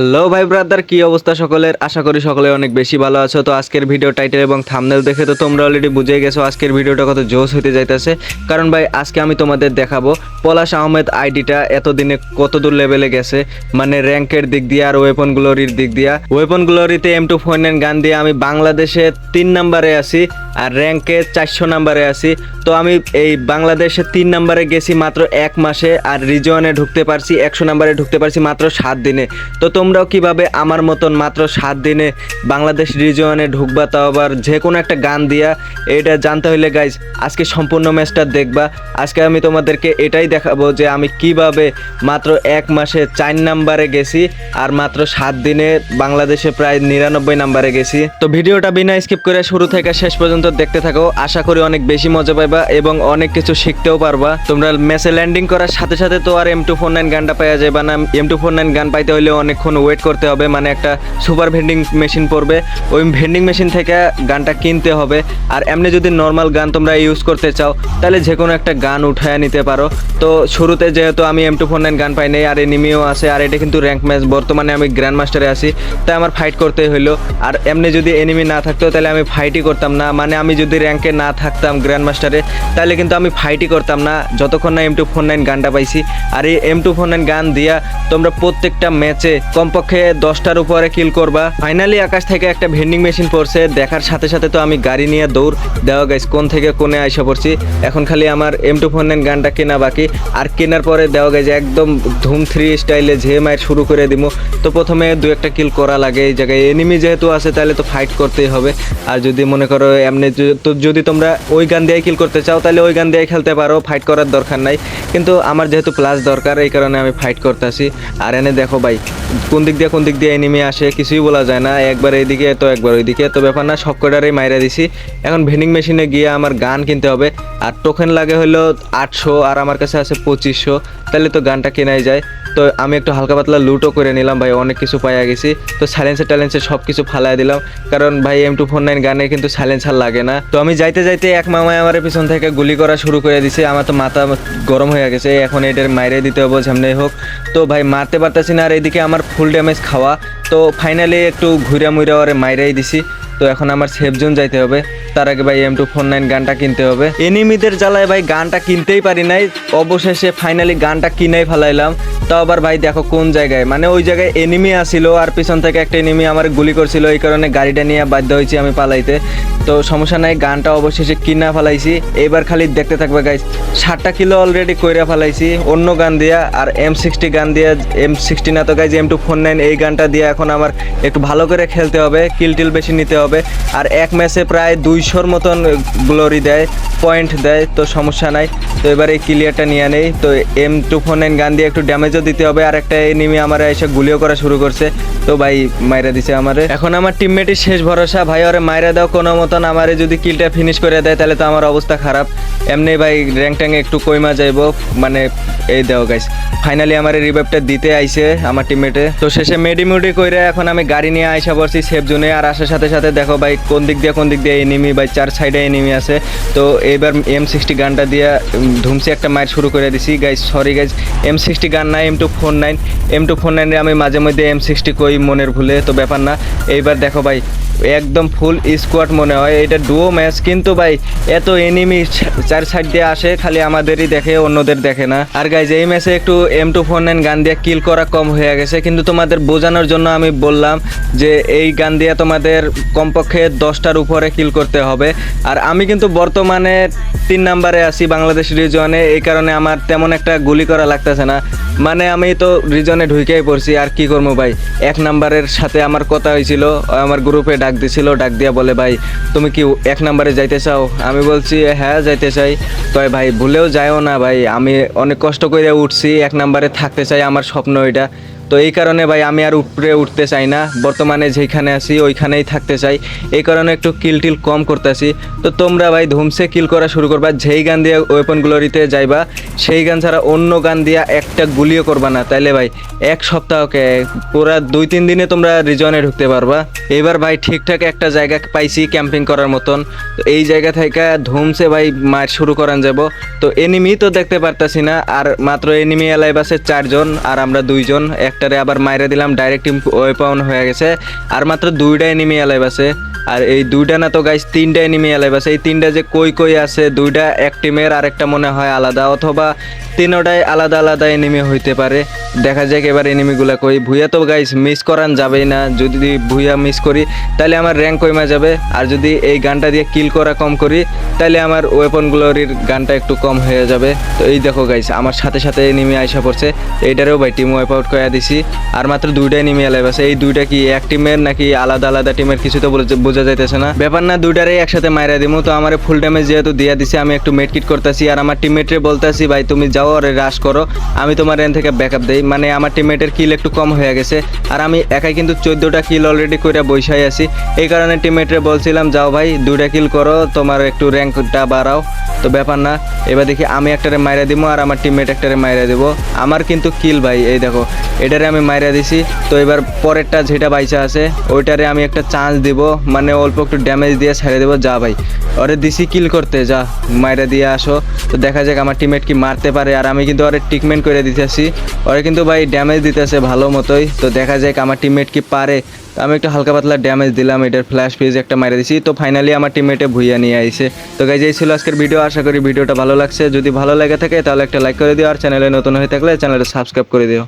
Hello ভাই brother, কি অবস্থা সকলের? আশা করি সকলে অনেক বেশি ভালো আছো। তো আজকের ভিডিও টাইটেল এবং থামনেল দেখে তো তোমরা অলরেডি বুঝে গেছো আজকের ভিডিওটা কত জোশ হতে যাইতেছে। কারণ ভাই, আজকে আমি তোমাদের দেখাবো পলাশ আহমেদ আইডিটা এতদিনে কত দূর লেভেলে গেছে। মানে র্যাঙ্কের দিক দিয়ে আর ওয়েপন গ্লোরির দিক দিয়া। ওয়েপন গ্লোরিতে এম টু ফোর গান দিয়ে আমি বাংলাদেশে তিন নাম্বারে আছি। আর র্যাঙ্কে চারশো নাম্বারে আছি। তো আমি এই বাংলাদেশে তিন নাম্বারে গেছি মাত্র এক মাসে আর রিজনে ঢুকতে পারছি, একশো নাম্বারে ঢুকতে পারছি মাত্র সাত দিনে। তো তোমরাও কীভাবে আমার মতন মাত্র সাত দিনে বাংলাদেশ রিজনে ঢুকবা তাও আবার যে কোনো একটা গান দিয়া, এটা জানতে হইলে গাইজ আজকে সম্পূর্ণ ম্যাচটা দেখবা। আজকে আমি তোমাদেরকে এটাই দেখাবো যে আমি কীভাবে মাত্র এক মাসে চার নাম্বারে গেছি আর মাত্র সাত দিনে বাংলাদেশে প্রায় নিরানব্বই নাম্বারে গেছি। তো ভিডিওটা বিনা স্কিপ করে শুরু থেকে শেষ পর্যন্ত দেখতে থাকো। আশা করি অনেক বেশি মজা পাইবা এবং অনেক কিছু শিখতেও পারবা। তোমরা ম্যাচে ল্যান্ডিং করার সাথে সাথে তো আর এম টু ফোর নাইন গানটা পাওয়া যাবে না। এম টু ফোর নাইন গান পাইতে হলে অনেকক্ষণ ওয়েট করতে হবে। মানে একটা সুপার ভেন্ডিং মেশিন পড়বে। ওই ভেন্ডিং মেশিন থেকে গানটা কিনতে হবে। আর এমনি যদি নর্মাল গান তোমরা ইউজ করতে চাও, তাহলে যে কোনো একটা গান উঠায় নিতে পারো। তো শুরুতে যেহেতু আমি এম টু ফোর নাইন গান পাই নাই, আর এনিমিও আছে, আর এটা কিন্তু র্যাঙ্ক ম্যাচ বর্তমানে আমি গ্র্যান্ড মাস্টারে আছি, তাই আমার ফাইট করতে হইল। আর এমনি যদি এনিমি না থাকতো, তাহলে আমি ফাইটই করতাম না। মানে আমি যদি র্যাঙ্কে না থাকতাম গ্র্যান্ড মাস্টারে তাহলে কিন্তু আমি ফাইটই করতাম না। যতক্ষণ না এম টু ফোর নাইন গানটা পাইছি। আর এই এম টু ফোর নাইন গান দিয়া তোমরা প্রত্যেকটা ম্যাচে কমপক্ষে দশটার উপরে কিল করবা। ফাইনালি আকাশ থেকে একটা ভেন্ডিং মেশিন পড়ছে। দেখার সাথে সাথে তো আমি গাড়ি নিয়ে দৌড়। দেওয়া গাইস কোন থেকে কোনে আইসা পড়ছি। এখন খালি আমার এম টু ফোর নাইন গানটা কেনা বাকি। আর কেনার পরে দেওয়া গেছে একদম ধুম থ্রি স্টাইলে ঝে মায়ের শুরু করে দিব তো প্রথমে দু একটা কিল করা লাগে এই জায়গায়। এনিমি যেহেতু আছে, তাহলে তো ফাইট করতেই হবে। আর যদি মনে করো এমনি য- তো যদি তোমরা ওই গান দিয়ে কিল করতে চাও, তাহলে ওই গান দিয়ে খেলতে পারো ফাইট করার দরকার নাই। কিন্তু আমার যেহেতু প্লাস দরকার, এই কারণে আমি ফাইট করতেছি। আর এনে দেখো ভাই, কোন দিক দিয়ে কোন দিক দিয়ে এনিমি আসে কিছুই বলা যায় না। একবার এইদিকে, তো একবার ওইদিকে। তো ব্যাপার না, সব কটারই মাইরা দিছি। এখন ভেন্ডিং মেশিনে গিয়ে আমার গান কিনতে হবে। আর টোকেন লাগে হলো আটশো, আর আমার কাছে আছে পঁচিশশো। তাহলে তো গানটা কেনাই যায়। তো আমি একটু হালকা পাতলা লুটও করে নিলাম ভাই, অনেক কিছু পাইয়া গেছি। তো সাইলেন্সার ট্যালেন্সের সব কিছু ফালাই দিলাম। কারণ ভাই এম টু ফোর নাইন গানে কিন্তু সাইলেন্সার লাগে। না। তো আমি যাইতে যাইতে এক মামায় আমার পিছন থেকে গুলি করা শুরু করে দিছে। আমার তো মাথা গরম হয়ে গেছে, এখন এটার মাইরে দিতে হবে যেমনি হোক। তো ভাই, মারতে পারতেছি না, আর এদিকে আমার ফুল ড্যামেজ খাওয়া। তো ফাইনালি একটু ঘুরে মুইরা ওরে মাইরাই দিছি। তো এখন আমার সেফ জোন যাইতে হবে। তার আগে ভাই এম টু ফোর নাইন গানটা কিনতে হবে। এনিমিদের জ্বালায় ভাই, গানটা কিনতেই পারি নাই। অবশেষে ফাইনালি গানটা কিনেই ফেলাইলাম। তো আবার ভাই, দেখো কোন জায়গায়। মানে ওই জায়গায় এনিমি আসিল, আর পিছন থেকে একটা এনিমি আমার গুলি করছিল। এই কারণে গাড়িটা নিয়ে বাধ্য হয়েছি আমি পালাইতে। তো সমস্যা নাই, গানটা অবশেষে কিনা ফেলাইছি। এবার খালি দেখতে থাকবে গাইজ ষাটটা কিলো অলরেডি কইরা ফেলাইছি, অন্য গান দিয়া, আর এম সিক্সটি গান দিয়া এম সিক্সটি না তো guys M two four nine এই গানটা দিয়ে এখন আমার একটু ভালো করে খেলতে হবে কিল টিল বেশি নিতে হবে, আর এক ম্যাচে প্রায় দুইশোর মতন গ্লোরি দেয় পয়েন্ট দেয়, তো সমস্যা নাই। তো এবার এই ক্লিয়ারটা নিয়ে নেই, তো এম টু ফোর নাইন গান দিয়ে একটু ড্যামেজও দিতে হবে, আর একটা এই এনিমি আমার এসে গুলিও করা শুরু করছে। তো ভাই মাইরা দিছে আমারে। এখন আমার টিমমেটের শেষ ভরসা। ভাই, ওরে মাইরা দাও, কোনো মতন আমারে যদি কিলটা ফিনিশ করে দেয়, তাহলে তো আমার অবস্থা খারাপ। এমনি ভাই র্যাঙ্ক ট্যাঙ্ক একটু কইমা যাইবো মানে এই দেও গাইস ফাইনালি আমার রিভাইভটা দিতে আইছে আমার টিমমেটে তো শেষে মেডি মেডিমুডি কইরা এখন আমি গাড়ি নিয়ে আইসা পড়ছি সেফ জোনে আর আসার সাথে সাথে দেখো ভাই, কোন দিক দিয়ে, কোন দিক দিয়ে এনিমি ভাই, চার সাইডে এনিমি আছে। তো এবার এম সিক্সটি গানটা দিয়ে ধুমসি একটা মাইর শুরু করে দিছি। Guys sorry guys M sixty gun নাই M two four nine M two four নাইনে আমি মাঝে মধ্যে এম সিক্সটি কই মনের ভুলে, তো ব্যাপার না। এইবার দেখো ভাই, একদম ফুল স্কোয়াড মনে হয়। এটা ডুও ম্যাচ কিন্তু ভাই, এত এনিমি চার সাইড দিয়ে আসে, খালি আমাদেরই দেখে, অন্যদের দেখে না। আর গাইজ এই ম্যাচে একটু এম টু ফোর নাইন গান দিয়ে কিল করা কম হয়ে গেছে। কিন্তু তোমাদের বোঝানোর জন্য আমি বললাম যে, এই গান দিয়ে তোমাদের কমপক্ষে দশটার উপরে কিল করতে হবে। আর আমি কিন্তু বর্তমানে তিন নাম্বারে আছি বাংলাদেশ রিজনে এই কারণে আমার তেমন একটা গুলি করা লাগতেছে না। মানে আমি তো রিজনে ঢুকেই পড়ছি, আর কি করব ভাই? এক নাম্বারের সাথে আমার কথা হয়েছিল, আমার গ্রুপে ডাক দিছিল, ডাক দিয়া বলে, ভাই, তুমি কি এক নাম্বারে যাইতে চাও? আমি বলছি হ্যাঁ যাইতে চাই। তয় ভাই, ভুলেও যাইও না, ভাই, আমি অনেক কষ্ট করে উঠছি, এক নাম্বারে থাকতে চাই, আমার স্বপ্ন এটা। তো এই কারণে ভাই আমি আর উপরে উঠতে চাই না। বর্তমানে যেখানে আছি, ওইখানেই থাকতে চাই। এই কারণে একটু কিল টিল কম করতেছি। তো তোমরা ভাই ধুমসে কিল করা শুরু করবা। যেই গান দিয়ে ওয়েপন গ্লোরিতে যাইবা, সেই গান ছাড়া অন্য গান দিয়া একটা গুলিও করবা না। তাইলে ভাই এক সপ্তাহকে পুরা দুই তিন দিনে তোমরা রিজনে ঢুকতে পারবা। এবার ভাই ঠিকঠাক একটা জায়গা পাইছি ক্যাম্পিং করার মতন। তো এই জায়গা থেকে ধুমসে ভাই মার শুরু করান যাব। তো এনিমি তো দেখতে পারতাছি না। আর মাত্র এনিমি এলাইভ আছে চারজন, আর আমরা দুইজন, এক একটারে আবার মাইরে দিলাম ডাইরেক্ট ওয়েপন হয়ে গেছে। আর মাত্র দুইটা এনিমি অ্যালাইভ আছে। আর এই দুইটা না তো গাইস তিনটা এনিমি অ্যালাইভ এই তিনটা যে কই কই আছে, দুইটা এক টিমের, আর একটা মনে হয় আলাদা, অথবা তিনোটাই আলাদা আলাদা এনিমি হইতে পারে। দেখা যাক এবার এনিমিগুলা কই। ভুইয়া তো গাইস মিস করান যাবেই না। যদি ভুইয়া মিস করি তাহলে আমার র্যাঙ্ক কমে যাবে? আর যদি এই গানটা দিয়ে কিল করা কম করি তাহলে আমার ওয়েপনগুলোর গানটা একটু কম হয়ে যাবে। তো এই দেখো গাইস আমার সাথে সাথে এনিমি আইসা পড়ছে। এইটারেও ভাই টিম ওয়াইপ আউট করে দিছি। আর মাত্র দুইটা এনিমি অ্যালাইভ আছে। এই দুইটা কি এক টিমের নাকি আলাদা আলাদা টিমের কিছু তো বলে- বোঝা যাইতেছে না। ব্যাপার না দুইটারই একসাথে মাইরা দিমু। তো আমার ফুল ড্যামেজ যেহেতু দিয়া দিছে, আমি একটু মেডকিট করতেছি। আর আমার টিমমেটরে বলতেছি, ভাই, তুমি যাও আর রাশ করো। আমি তোমার এন থেকে ব্যাকআপ দেই। মানে আমার টিমমেটের কিল একটু কম হয়ে গেছে। আর আমি একাই কিন্তু চোদ্দোটা কিল অলরেডি করে বৈশাই আছি। এই কারণে টিমমেটরে বলছিলাম, যাও ভাই, দুইটা কিল করো। তোমার একটু র্যাঙ্কটা বাড়াও। তো ব্যাপার না, এবার দেখি আমি একটারে মাইরা দিব আর আমার টিমমেট একটারে মাইরা দিব। আমার কিন্তু কিল ভাই, এই দেখো, এটারে আমি মাইরা দিছি। তো এবার পরেরটা যেটা বাইচা আছে, ওইটারে আমি একটা চান্স দিব। মানে অল্প একটু ড্যামেজ দিয়ে ছেড়ে দেবো, যা ভাই। ওরে দিছি কিল করতে, যা, মাইরা দিয়ে আসো। তো দেখা যাক আমার টিমমেট কি মারতে পারে। আর আমি কিন্তু ওরে ট্রিটমেন্ট করে দিতেছি ওরে কিন্তু ভাই ড্যামেজ দিতেছে ভালো মতোই। তো দেখা যাক আমার টিমমেট কি পারে। তো আমি একটু হালকা পাতলা ড্যামেজ দিলাম, এটার ফ্ল্যাশ পেজ একটা মারা দিছি। তো ফাইনালি আমার টিমমেটে ভুইয়া নিয়ে আইছে। তো গাইজ এই ছিল আজকের ভিডিও আশা করি ভিডিওটা ভালো লাগছে। যদি ভালো লাগে থাকে, তাহলে একটা লাইক করে দিও। আর চ্যানেলে নতুন হয়ে থাকলে চ্যানেলটা সাবস্ক্রাইব করে দিও।